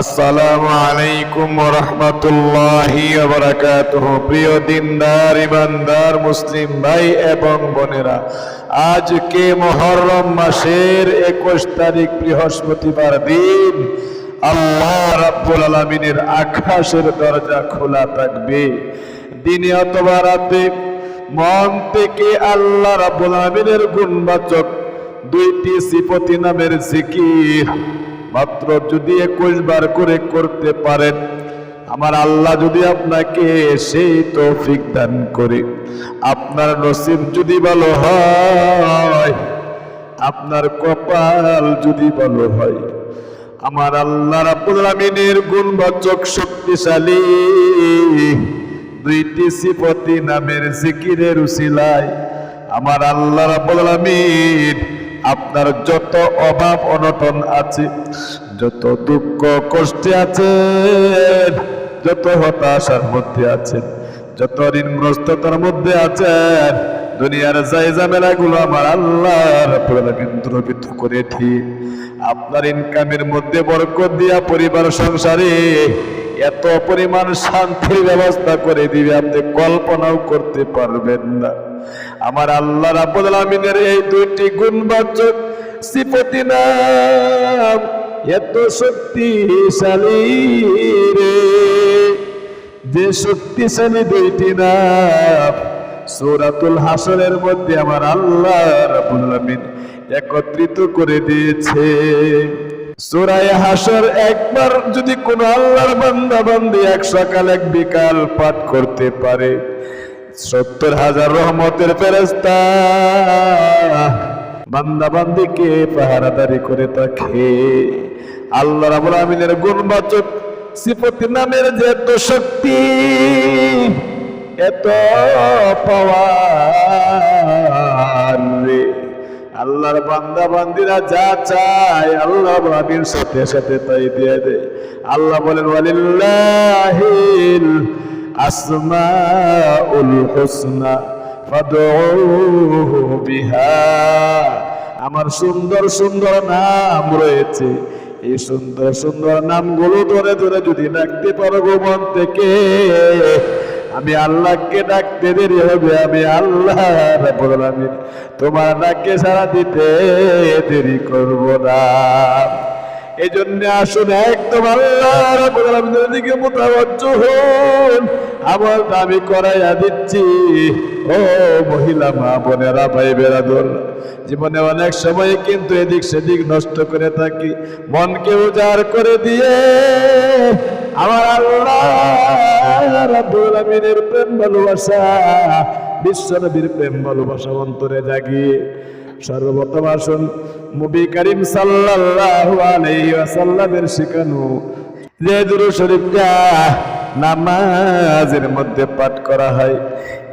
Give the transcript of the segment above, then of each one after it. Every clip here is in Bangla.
আসসালামু আলাইকুম রহমতুল্লাহি প্রিয় দিনদার, ইমানদার, মুসলিম ভাই এবং বোনেরা, আজকে মহরম মাসের একুশ তারিখ বৃহস্পতিবার দিন আল্লাহ রাব্বুল আলামিনের আকাশের দরজা খোলা থাকবে। দিনে অথবা রাতে মন থেকে আল্লাহ রাব্বুল আলামিনের গুণবাচক দুইটি সিফতি নামের জিকির মাত্র যদি একুশ বার করে করতে পারেন, আমার আল্লাহ যদি আপনাকে সেই তৌফিক দান করে, আপনার নসিব যদি ভালো হয়, আপনার কপাল যদি ভালো হয়, আমার আল্লাহ রাব্বুল আমিনের গুণবাচক শক্তিশালী দুইটি সিফতি নামের জিকিরের উসিলায় আমার আল্লাহ রাব্বুল আলামিন আপনার যত অভাব অনটন আছে, যত দুঃখ কষ্টে আছেন যত হতাশার মধ্যে আছেন যত ঋণগ্রস্ততার মধ্যে আছেন দুনিয়ার যাই ঝামেলাগুলো আমার আল্লাহ রাব্বুল আলামিন করে ঠিক আপনার ইনকামের মধ্যে বরকত দিয়া পরিবার, সংসারে এত পরিমাণ শান্তির ব্যবস্থা করে দিবে, আপনি কল্পনাও করতে পারবেন না। আমার আল্লাহ রাব্বুল এই দুইটি গুণবাচক সিফতি নাম এত শক্তিশালী রে। যে শক্তিশালী দুইটি নাম সূরাতুল হাসরের মধ্যে আমার আল্লাহ রাব্বুল আলামিন একত্রিত করে দিয়েছে। সুরায় হাসর একবার যদি কোন আল্লাহর বান্দা বান্দি এক সকাল এক বিকাল পাঠ করতে পারে সত্তর হাজার রহমতের ফেরেস্তা বান্দা বান্দিকে পাহারাদারি করে থাকে। আল্লাহ রাবুল আমিনের গুণবাচক সিপতি নামের যে এত শক্তি, এত পাওয়ার আল্লাহর বান্দা বান্দিরা যা চায় আল্লাহ সাথে সাথে তাই দিয়ে দেয়। আল্লাহ বলেন, ওয়ালিল্লাহিল আসমাউল হুসনা, ফাদউহু বিহা। আমার সুন্দর সুন্দর নাম রয়েছে। এই সুন্দর সুন্দর নামগুলো ধরে ধরে যদি ডাকতে পারো গো মন থেকে, আমি আল্লাহকে ডাকতে দেরি হবে, আমি আল্লাহ তোমার ডাকে সারা দিতে দেরি করব না। এই জন্য আসুন একদম আল্লাহ দিকে মোতাবজ্জ হন। আমার দাবি করাইয়া দিচ্ছি। ও মহিলা, মা, বোনেরা ভাই বেরাদর জীবনে অনেক সময় কিন্তু এদিক সেদিক নষ্ট করে থাকি। মনকে উজাড় করে দিয়ে আমার আল্লাহ রাব্বুল প্রেম ভালোবাসা, বিশ্ব বিশ্বনবীর প্রেম ভালোবাসা অন্তরে জাগিয়ে সর্বপ্রথম আসুন মুবি করিম সাল্লাল্লাহু আলাইহি ওয়াসাল্লামের শিখানো। যে দুরু শরীফটা নামাজের মধ্যে পাঠ করা হয়,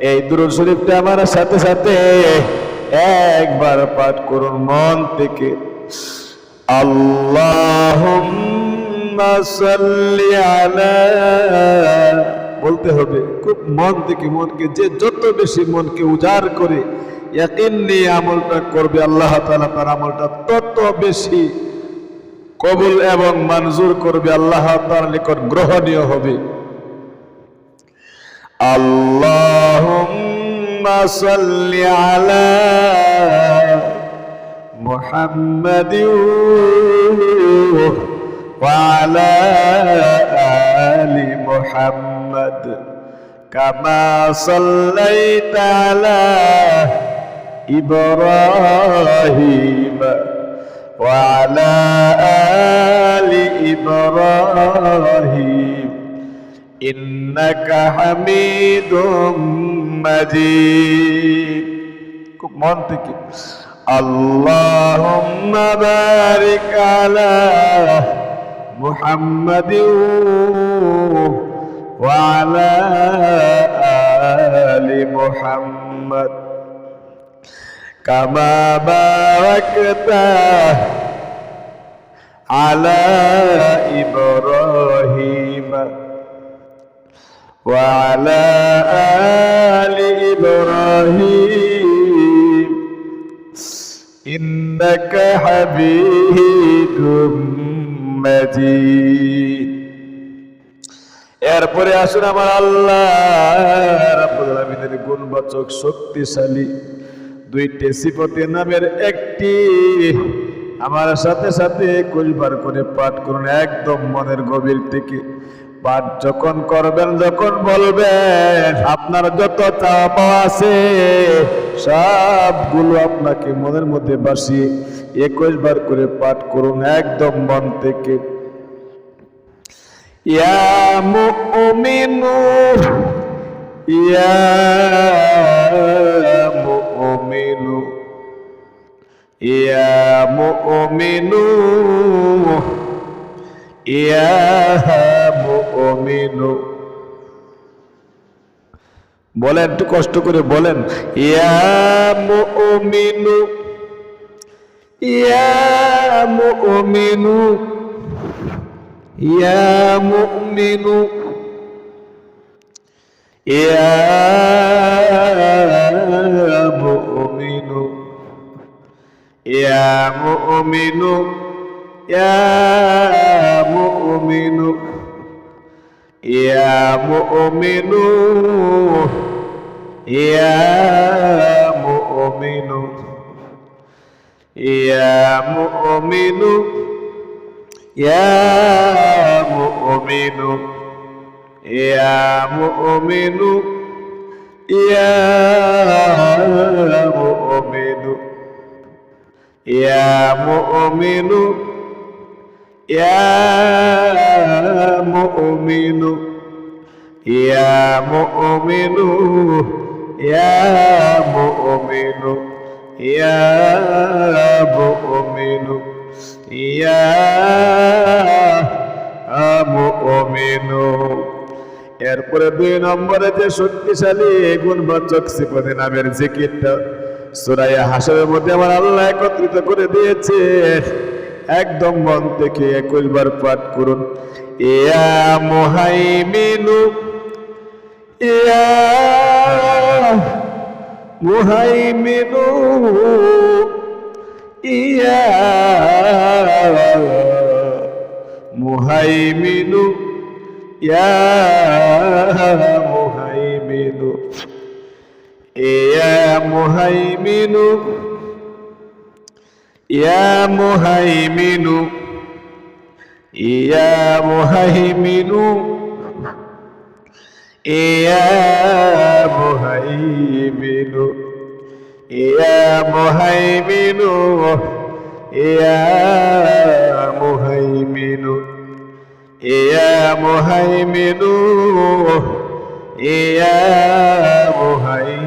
এই দুরুদ শরীফটা আমার সাথে সাথে একবার পাঠ করুন মন থেকে। আল্লাহুম্মা আলা বলতে হবে, খুব মন থেকে মনকে, যে যত বেশি মনকে উজাড় করে ইয়াকিন নিয়ে আমলটা করবে আল্লাহ তাআলা তার আমলটা তত বেশি কবুল এবং মঞ্জুর করবে আল্লাহ তার নিকট গ্রহণীয় হবে আল্লাহুম্মা সাল্লি আলা محمد وعلى آل محمد كما صليت على إبراهيم وعلى آل إبراهيم إنك حميد مجيد খুব মন থেকে اللهم بارك على محمد وعلى آل محمد كما باركت على إبراهيم وعلى آل إبراهيم إنك حميد مجيد এরপরে আসুন আমার আল্লাহ রাব্বুল আলামিনের গুণবাচক শক্তিশালী দুইটি সিফতে নামের একটি। আমার সাথে সাথে কুলবার করে পাঠ করুন একদম মনের গভীর থেকে। পাঠ যখন করবেন, যখন বলবেন, আপনার যত পাওয়া আছে, সবগুলো আপনাকে মনের মধ্যে বাসিয়ে একুশ বার করে পাঠ করুন একদম মন থেকে। ইয়া ইয়া মুমিনু ইয়া মুমিনু। বলেন, একটু কষ্ট করে বলেন, ইয়া মুমিনু ইয়া মুমিনু ইয়া মুমিনু, ইয়া مؤمن يا مؤمن يا مؤمن يا مؤمن يا مؤمن يا مؤمن يا مؤمن يا يا مؤمن يا مؤمن يا مؤمن يا مؤمن يا مؤمن يا مؤمن এরপরে দুই নম্বরে যে শক্তিশালী গুণবাচক সিপদে নামের জিকিরটা সুরাইয়া হাসরের মধ্যে আমার আল্লাহ একত্রিত করে দিয়েছে। একদম মন থেকে একুশ বার পাঠ করুন। ইয়া মুহাইমিনু ইয়া মুহাইমিনু ইয়া মুহাইমিনু ইয়া মুহাইমিনু, ইয়া مهيمن يا مهيمن يا مهيمن يا مهيمن يا مهيمن يا مهيمن يا مهيمن يا مهيمن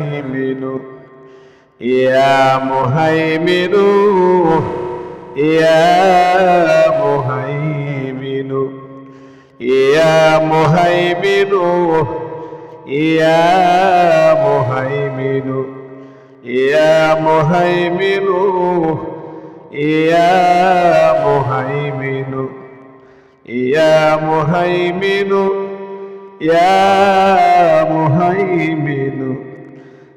ইয়া মুহাইমিনু ইয়া মুহাইমিনু ইয়া মুহাইমিনু ইয়া মুহাইমিনু ইয়া মুহাইমিনু ইয়া মুহাইমিনু ইয়া মুহাইমিনু ইয়া মুহাইমিনু।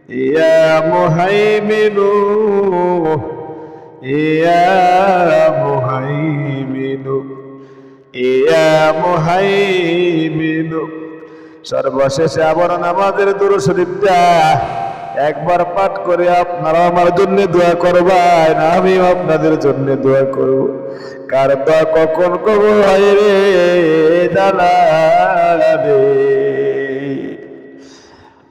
ইয়া মুহাইমিনু ইয়া মুহাইমিনু ইয়া মুহাইমিনু। সর্বশেষে আবার নামাজের দুরু শরীফটা একবার পাঠ করে আপনারা আমার জন্য দোয়া করবেন, আমিও আপনাদের জন্য দোয়া করব। কার দোয়া কখন কব হয় রে জানাবে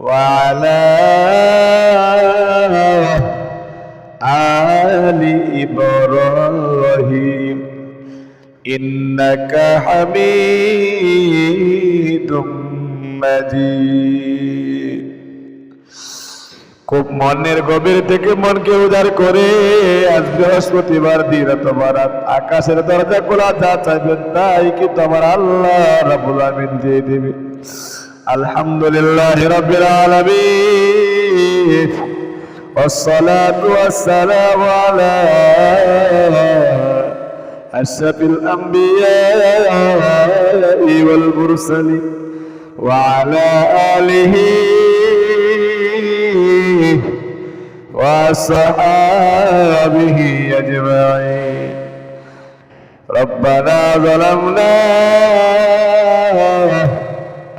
وعلى آل إبراهيم إنك حميد مجيد খুব মনের গভীর থেকে মনকে উদার করে আজ বৃহস্পতিবার দিন তোমার আকাশের দরজা খোলা যা চাইবেন তাই কি তোমার আল্লাহ রাবুল আমিন দিয়ে দিবে الحمد لله رب العالمين والصلاة والسلام على أشرف الأنبياء والمرسلين وعلى آله وصحابه أجمعين. ربنا ظلمنا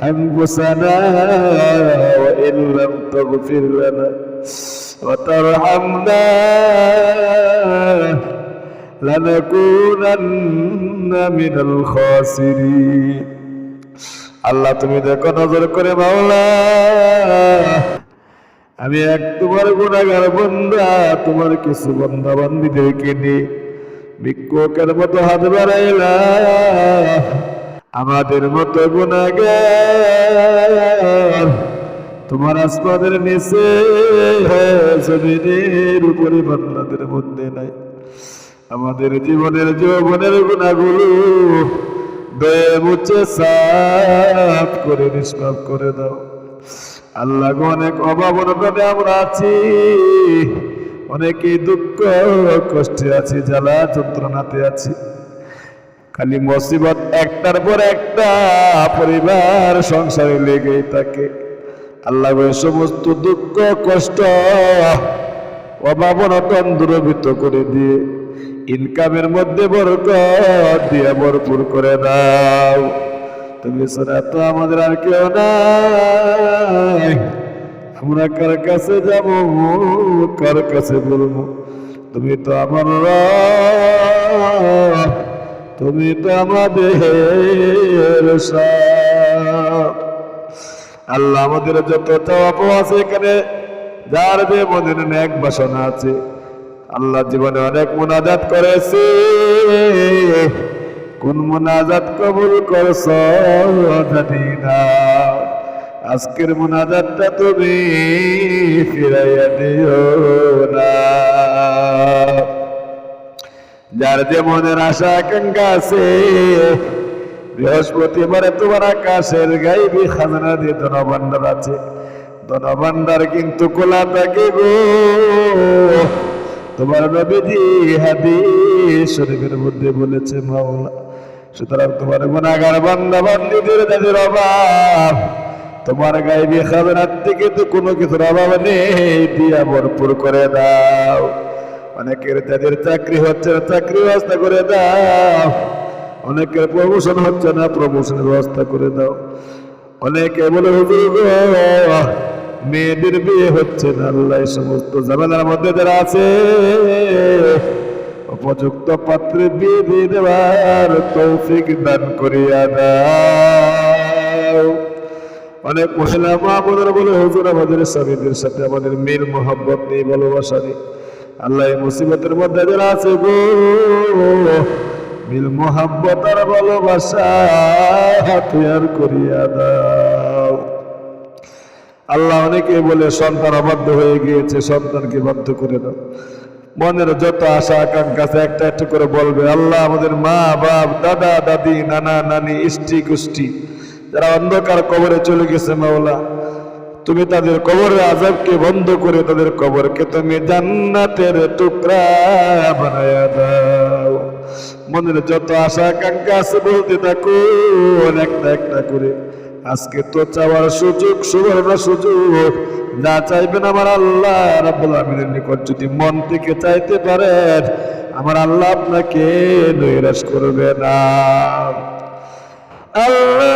أنفسنا وإن لم تغفر لنا وترحمنا لنكونن من الخاسرين আল্লাহ তুমি দেখো নজর করে মাওলা আমি এক তোমার গুণাগার বন্ধা তোমার কিছু বন্ধা বান্ধবীদেরকে নিয়ে ভিক্ষুকের মতো হাত বাড়াইলা আমাদের মতো গুণাগার। তোমার আসমানের নিচে জমিনের উপরে বান্দাদের মধ্যে নাই। আমাদের জীবনের যৌবনের গুণাগুলো দয়ে মুছে সাফ করে, নিষ্পাপ করে দাও। আল্লাহ অনেক অভাব অনটনে আমরা আছি। অনেকে দুঃখ, কষ্টে আছি, জ্বালা, যন্ত্রণাতে আছি। খালি মসিবত একটার পর একটা, পরিবার, সংসারে লেগেই থাকে। আল্লাহ সমস্ত দুঃখ, কষ্ট অভাব অনটন দূরভূত করে দিয়ে ইনকামের মধ্যে বরকত দিয়ে ভরপুর করে দাও। তুমি ছাড়া তো আমাদের আর কেউ নাই। আমরা কার কাছে যাব? কার কাছে বলব? তুমি তো আমার তুমি তো আমাদের আল্লাহ আমাদের যত পাওয়া আছে এখানে, যার যে মনের ন্যাক বাসনা আছে। আল্লাহ জীবনে অনেক মুনাজাত করেছে। কোন মুনাজাত কবুল করছ না। আজকের মুনাজাতটা তুমি ফিরাইয়া দিও না। যার যে মনের আশা আকাঙ্ক্ষা আছে বৃহস্পতিবারে তোমার আকাশের গাইবি খাজনা দিয়ে ধনভাণ্ডার আছে। ধনভাণ্ডার কিন্তু খোলা থাকে গো। তোমার নবীজি হাদিস শরীফের মধ্যে বলেছে, মাওলা, সুতরাং তোমার গুণাগার বান্দা বান্দিদের যাদের অভাব, তোমার গাইবি খাজনার থেকে তো কোনো কিছুর অভাব নেই, দিয়া ভরপুর করে দাও। অনেকের তাদের চাকরি হচ্ছে না, চাকরি ব্যবস্থা করে দাও। অনেকের প্রমোশন হচ্ছে না প্রমোশনের ব্যবস্থা করে দাও। অনেকে বলে মেয়েদের বিয়ে হচ্ছে না, আল্লাহ সমস্ত জামেলার মধ্যে যারা আছে, উপযুক্ত পাত্রে বিয়ে দিয়ে দেওয়ার তৌফিক দান করিয়া দাও। অনেক মহিলা মা বলে, হুজুর, আমাদের স্বামীদের সাথে আমাদের মিল মোহাম্মত নেই, ভালোবাসা নেই। আল্লাহ মুসিবতের মধ্যে যারা আছে গো, মিল মোহাম্মত আর ভালোবাসা তৈয়ার করিয়া দাও। আল্লাহ অনেকে বলে, সন্তান অবাধ্য হয়ে গিয়েছে, সন্তানকে বাধ্য করে দাও। মনের যত আশা, আকাঙ্ক্ষা একটা একটা করে বলবে, আল্লাহ আমাদের মা, বাপ, দাদা, দাদি, নানা, নানি ইষ্টি কুষ্টি যারা অন্ধকার কবরে চলে গেছে মাওলা তুমি তাদের কবরের আজাবকে বন্ধ করে তাদের কবরকে তুমি জান্নাতের টুকরা বানায়া দাও। মনের যত আশা আকাঙ্ক্ষা আছে বলতে থাকো একটা একটা করে। আজকে তো চাওয়ার সুযোগ, সুবর্ণ সুযোগ। যা চাইবেন আমার আল্লাহ, রাব্বুল আমিনের নিকট যদি মন থেকে চাইতে পারেন, আমার আল্লাহ আপনাকে নৈরাশ করবে না। আল্লাহ!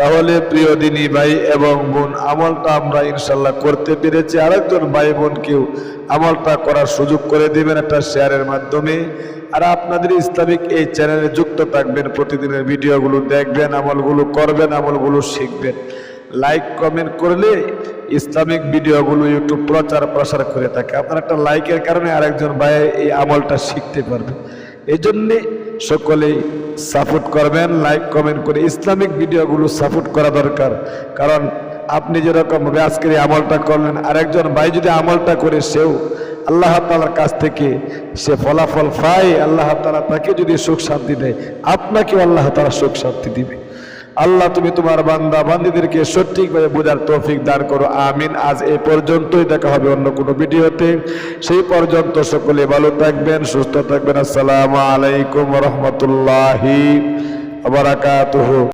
তাহলে প্রিয় দিনী ভাই এবং বোন, আমলটা আমরা ইনশাল্লাহ করতে পেরেছি। আরেকজন ভাই বোনকেও আমলটা করার সুযোগ করে দিবেন একটা শেয়ারের মাধ্যমে। আর আপনাদের ইসলামিক এই চ্যানেলে যুক্ত থাকবেন, প্রতিদিনের ভিডিওগুলো দেখবেন, আমলগুলো করবেন, আমলগুলো শিখবেন। লাইক, কমেন্ট করলে ইসলামিক ভিডিওগুলো ইউটিউব প্রচার প্রসার করে থাকে। আপনার একটা লাইকের কারণে আরেকজন ভাই এই আমলটা শিখতে পারবে। এই জন্যে সকলেই সাপোর্ট করবেন, লাইক, কমেন্ট করে ইসলামিক ভিডিওগুলো সাপোর্ট করা দরকার। কারণ আপনি যেরকম ভাবে আজকের আমলটা করলেন, আরেকজন ভাই যদি আমলটা করে সেও আল্লাহ তালার কাছ থেকে সে ফলাফল পায়, আল্লাহ তালা তাকে যদি সুখ শান্তি দেয়, আপনাকেও আল্লাহ তালা সুখ শান্তি দিবে। আল্লাহ, তুমি তোমার বান্দা, বান্দিদেরকে সঠিকভাবে বোঝার তৌফিক দান করো। আমিন। আজ এ পর্যন্তই দেখা হবে অন্য কোনো ভিডিওতে। সেই পর্যন্ত সকলে ভালো থাকবেন, সুস্থ থাকবেন। আসসালামু আলাইকুম রহমতুল্লাহি বারাকাতুহু।